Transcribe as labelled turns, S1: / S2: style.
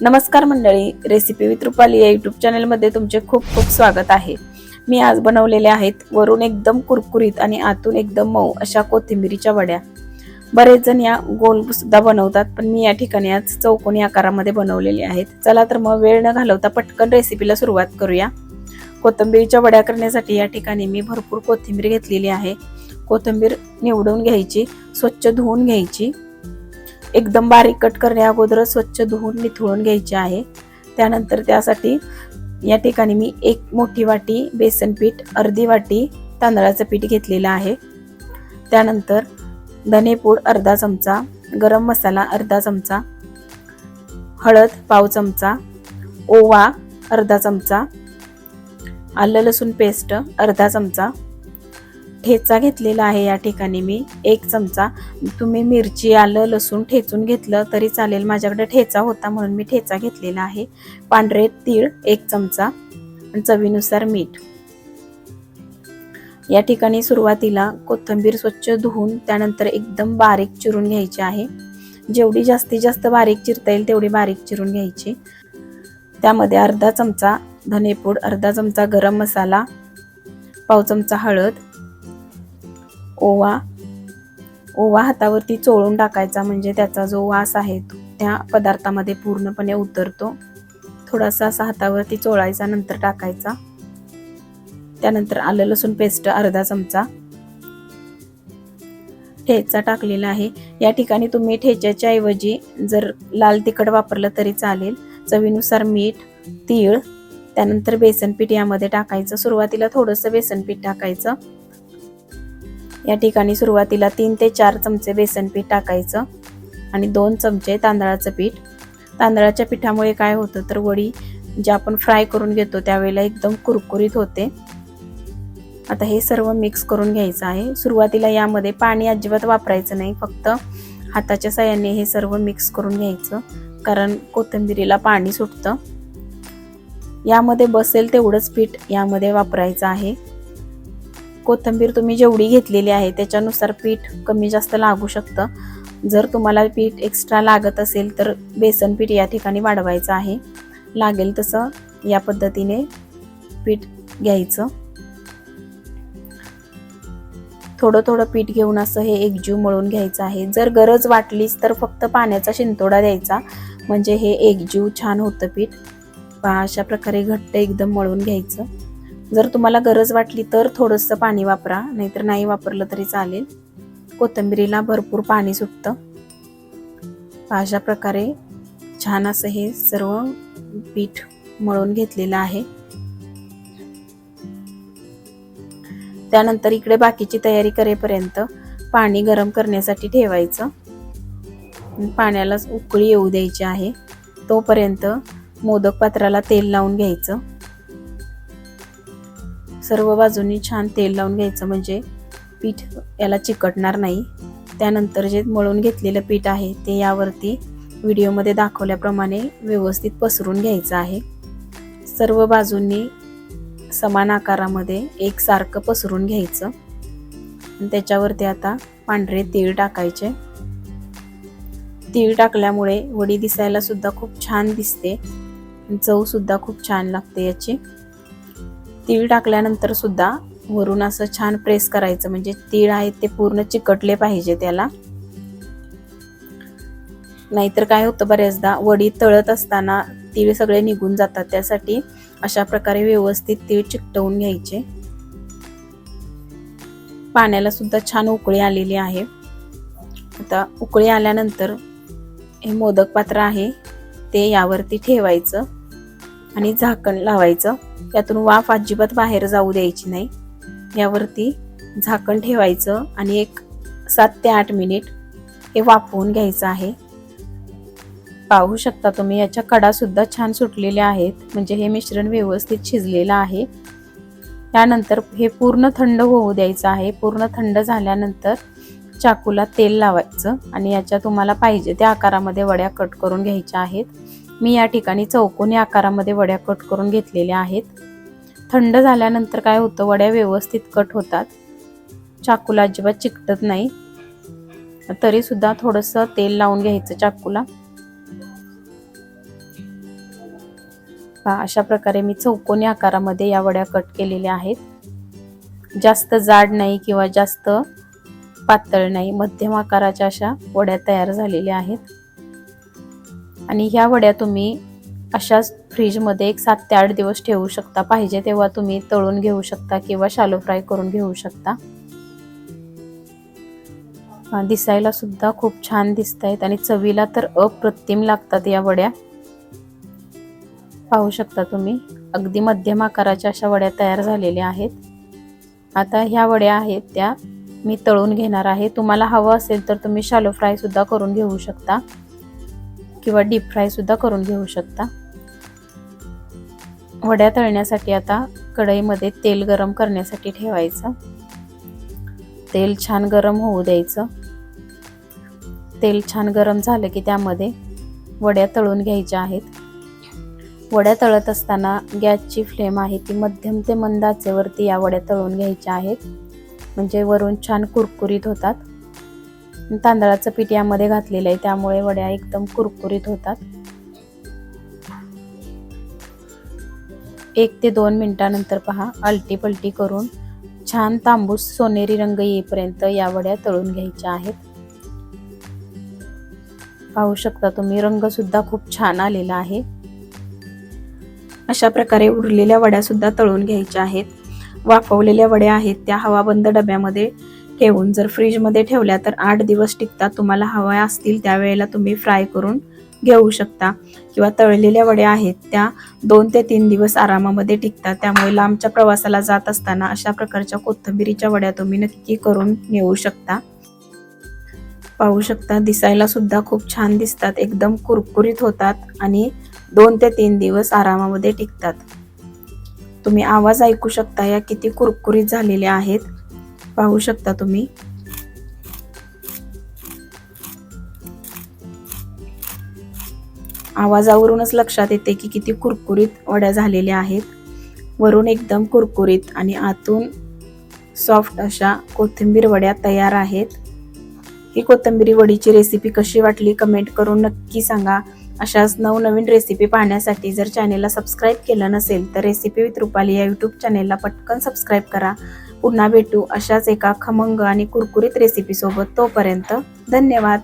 S1: नमस्कार मंडळी recipe with Rupali या युट्यूब चॅनलमध्ये तुमचे खूप खूप स्वागत आहे. मी आज बनवलेले आहेत वरून एकदम कुरकुरीत आणि आतून एकदम मऊ अशा कोथिंबिरीच्या वड्या. बरेच जण या गोल सुद्धा बनवतात पण मी या ठिकाणी आज चौकोनी आकारामध्ये बनवलेले आहेत. चला तर मग वेळ न घालवता पटकन रेसिपीला सुरुवात करूया. कोथिंबीरीच्या वड्या करण्यासाठी या ठिकाणी मी भरपूर कोथिंबीर घेतलेली आहे. कोथिंबीर निवडून घ्यायची स्वच्छ धुवून घ्यायची. एकदम बारीक कट करण्या अगोदर स्वच्छ धुवून निथळून घ्यायचे आहे. त्यानंतर त्यासाठी या ठिकाणी मी एक मोठी वाटी बेसन पीठ अर्धी वाटी तांदळाचं पीठ घेतलेलं आहे. त्यानंतर धनेपूड अर्धा चमचा गरम मसाला अर्धा चमचा हळद पाव चमचा ओवा अर्धा चमचा आलं लसूण पेस्ट अर्धा चमचा ठेचा घेतलेला आहे या ठिकाणी मी. एक चमचा. तुम्ही मिरची आलं लसूण ठेचून घेतलं तरी चालेल. माझ्याकडे ठेचा होता म्हणून मी ठेचा घेतलेला आहे. पांढरे तीळ एक चमचा. चवीनुसार मीठ. या ठिकाणी सुरुवातीला कोथिंबीर स्वच्छ धुवून त्यानंतर एकदम बारीक चिरून घ्यायची आहे. जेवढी जास्तीत जास्त बारीक चिरता येईल तेवढी बारीक चिरून घ्यायची. त्यामध्ये अर्धा चमचा धनेपूड अर्धा चमचा गरम मसाला पाव चमचा हळद ओवा ओवा हातावरती चोळून टाकायचा म्हणजे त्याचा जो वास आहे तो त्या पदार्थामध्ये पूर्णपणे उतरतो. थोडासा असा हातावरती चोळायचा नंतर टाकायचा. त्यानंतर आलं लसूण पेस्ट अर्धा चमचा. ठेचा टाकलेला आहे. या ठिकाणी तुम्ही ठेच्याच्या ऐवजी जर लाल तिखट वापरलं तरी चालेल. चवीनुसार मीठ तीळ त्यानंतर बेसन पीठ यामध्ये टाकायचं. सुरुवातीला थोडंसं बेसन पीठ टाकायचं. या ठिकाणी सुरुवातीला तीन ते चार चमचे बेसन पीठ टाकायचं आणि दोन चमचे तांदळाचं पीठ. तांदळाच्या पिठामुळे काय होतं तर वडी जे आपण फ्राय करून घेतो त्यावेळेला एकदम कुरकुरीत होते. आता हे सर्व मिक्स करून घ्यायचं आहे. सुरुवातीला यामध्ये पाणी अजिबात वापरायचं नाही. फक्त हाताच्या साह्याने हे सर्व मिक्स करून घ्यायचं. कारण कोथिंबिरीला पाणी सुटतं. यामध्ये बसेल तेवढंच पीठ यामध्ये वापरायचं आहे. कोथिंबीर तुम्ही जेवढी घेतलेली आहे त्याच्यानुसार पीठ कमी जास्त लागू शकतं. जर तुम्हाला पीठ एक्स्ट्रा लागत असेल तर बेसन पीठ या ठिकाणी वाढवायचं आहे. लागेल तसं या पद्धतीने पीठ घ्यायचं. थोडं थोडं पीठ घेऊन असं हे एकजीव मळून घ्यायचं आहे. जर गरज वाटलीच तर फक्त पाण्याचा शिंतोडा द्यायचा. म्हणजे हे एकजीव छान होतं पीठ. अशा प्रकारे घट्ट एकदम मळून घ्यायचं. जर तुम्हाला गरज वाटली तर थोडंसं पाणी वापरा नाहीतर नाही वापरलं तरी चालेल. कोथिंबिरीला भरपूर पाणी सुटतं. अशा प्रकारे छान असं हे सर्व पीठ मळून घेतलेलं आहे. त्यानंतर इकडे बाकीची तयारी करेपर्यंत पाणी गरम करण्यासाठी ठेवायचं. पाण्याला उकळी येऊ द्यायची आहे. तोपर्यंत मोदक पात्राला तेल लावून घ्यायचं. सर्व बाजूनी छान तेल लावून घ्यायचं म्हणजे पीठ याला चिकटणार नाही. त्यानंतर जे मळून घेतलेलं पीठ आहे ते यावरती व्हिडिओमध्ये दाखवल्याप्रमाणे व्यवस्थित पसरून घ्यायचं आहे. सर्व बाजूंनी समान आकारामध्ये एकसारखं पसरून घ्यायचं. त्याच्यावरती आता पांढरे तीळ टाकायचे. तीळ टाकल्यामुळे वडी दिसायला सुद्धा खूप छान दिसते. चव सुद्धा खूप छान लागते याची. तीळ टाकल्यानंतर सुद्धा वरून असं छान प्रेस करायचं. म्हणजे तीळ आहेत ते पूर्ण चिकटले पाहिजे त्याला. नाहीतर काय होतं बऱ्याचदा वडी तळत असताना तीळ सगळे निघून जातात. त्यासाठी अशा प्रकारे व्यवस्थित तीळ चिकटवून घ्यायचे. पाण्याला सुद्धा छान उकळी आलेली आहे. आता उकळी आल्यानंतर हे मोदक पात्र आहे ते यावरती ठेवायचं. आणि झाकण लावायचं. त्यातून वाफ अजिबात बाहेर जाऊ द्यायची नाही. यावरती झाकण ठेवायचं आणि एक सात ते आठ मिनिट हे वाफवून घ्यायचं आहे. पाहू शकता तुम्ही याच्या कडासुद्धा छान सुटलेल्या आहेत. म्हणजे हे मिश्रण व्यवस्थित शिजलेलं आहे. त्यानंतर हे पूर्ण थंड होऊ द्यायचं आहे. पूर्ण थंड झाल्यानंतर चाकूला तेल लावायचं आणि याच्या तुम्हाला पाहिजे त्या आकारामध्ये वड्या कट करून घ्यायच्या आहेत. मी या ठिकाणी चौकोनी आकारामध्ये वड्या कट करून घेतलेल्या आहेत. थंड झाल्यानंतर काय होतं वड्या व्यवस्थित कट होतात. चाकूला अजिबात चिकटत नाही. तरी सुद्धा थोडंसं तेल लावून घ्यायचं चाकूला. अशा प्रकारे मी चौकोनी आकारामध्ये या वड्या कट केलेल्या आहेत. जास्त जाड नाही किंवा जास्त पातळ नाही मध्यम आकाराच्या अशा वड्या तयार झालेल्या आहेत. आणि ह्या वड्या तुम्ही अशाच फ्रीजमध्ये एक सात ते आठ दिवस ठेवू शकता. पाहिजे तेव्हा तुम्ही तळून घेऊ शकता किंवा शालो फ्राय करून घेऊ शकता. दिसायला सुद्धा खूप छान दिसत आहेत आणि चवीला तर अप्रतिम लागतात या वड्या. पाहू शकता तुम्ही. अगदी मध्यम आकाराच्या अशा वड्या तयार झालेल्या आहेत. आता ह्या वड्या आहेत त्या मी तळून घेणार आहे. तुम्हाला हवं असेल तर तुम्ही शालो फ्राय सुद्धा करून घेऊ शकता. किंवा डीप फ्रायसुद्धा करून घेऊ शकता. वड्या तळण्यासाठी आता कढईमध्ये तेल गरम करण्यासाठी ठेवायचं. तेल छान गरम होऊ द्यायचं. तेल छान गरम झालं की त्यामध्ये वड्या तळून घ्यायच्या आहेत. वड्या तळत असताना गॅसची फ्लेम आहे ती मध्यम ते मंद आचेवरती या वड्या तळून घ्यायच्या आहेत. म्हणजे वरून छान कुरकुरीत होतात. तांदळाचं पीठ यामध्ये घातलेलं आहे. त्यामुळे वड्या एकदम कुरकुरीत होतात. एक ते दोन मिनिटानंतर पहा अलटी पलटी करून छान तांबूस सोनेरी रंग येईपर्यंत या वड्या तळून घ्यायच्या आहेत. पाहू शकता तुम्ही रंग सुद्धा खूप छान आलेला आहे. अशा प्रकारे उरलेल्या वड्या सुद्धा तळून घ्यायच्या आहेत. वाफवलेल्या वड्या आहेत त्या हवाबंद डब्यामध्ये. ठेवून जर फ्रीजमध्ये ठेवल्या तर आठ दिवस टिकतात. तुम्हाला हव्या असतील त्यावेळेला तुम्ही फ्राय करून घेऊ शकता. किंवा तळलेल्या वड्या आहेत त्या दोन ते तीन दिवस आरामामध्ये टिकतात. त्यामुळे लांबच्या प्रवासाला जात असताना अशा प्रकारच्या कोथिंबिरीच्या वड्या तुम्ही नक्की करून नेऊ शकता. पाहू शकता दिसायला सुद्धा खूप छान दिसतात. एकदम कुरकुरीत होतात आणि दोन ते तीन दिवस आरामामध्ये टिकतात. तुम्ही आवाज ऐकू शकता या किती कुरकुरीत झालेल्या आहेत. पाहू शकता तुम्ही. आवाजावरूनच लक्षात येते की किती कुरकुरीत वड्या झालेल्या आहेत. वरून एकदम कुरकुरीत आणि आतून सॉफ्ट अशा कोथिंबीर वड्या तयार आहेत. ही कोथिंबिरी वडीची रेसिपी कशी वाटली कमेंट करून नक्की सांगा. अशाच नवनवीन रेसिपी पाहण्यासाठी जर चॅनेलला सबस्क्राईब केलं नसेल तर रेसिपी विथ रुपाली या यूट्यूब चॅनेलला पटकन सबस्क्राईब करा. पुन्हा भेटू अशाच एका खमंग आणि कुरकुरीत रेसिपीसोबत तोपर्यंत धन्यवाद.